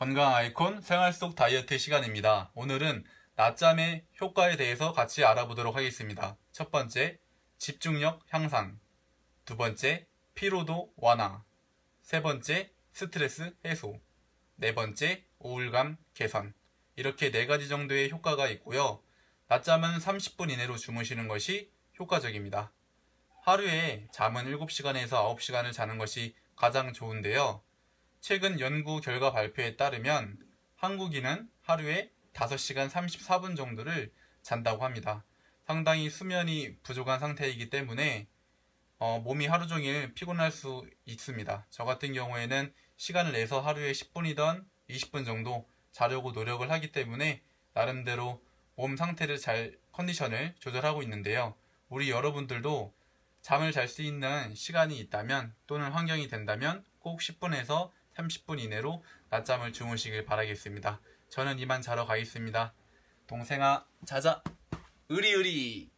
건강 아이콘 생활 속 다이어트 시간입니다. 오늘은 낮잠의 효과에 대해서 같이 알아보도록 하겠습니다. 첫 번째, 집중력 향상. 두 번째, 피로도 완화. 세 번째, 스트레스 해소. 네 번째, 우울감 개선. 이렇게 네 가지 정도의 효과가 있고요. 낮잠은 30분 이내로 주무시는 것이 효과적입니다. 하루에 잠은 7시간에서 9시간을 자는 것이 가장 좋은데요. 최근 연구 결과 발표에 따르면 한국인은 하루에 5시간 34분 정도를 잔다고 합니다. 상당히 수면이 부족한 상태이기 때문에 어, 몸이 하루 종일 피곤할 수 있습니다. 저 같은 경우에는 시간을 내서 하루에 10분이던 20분 정도 자려고 노력을 하기 때문에 나름대로 몸 상태를 잘 컨디션을 조절하고 있는데요. 우리 여러분들도 잠을 잘 수 있는 시간이 있다면 또는 환경이 된다면 꼭 10분에서 30분 이내로 낮잠을 주무시길 바라겠습니다. 저는 이만 자러 가겠습니다. 동생아 자자 으리으리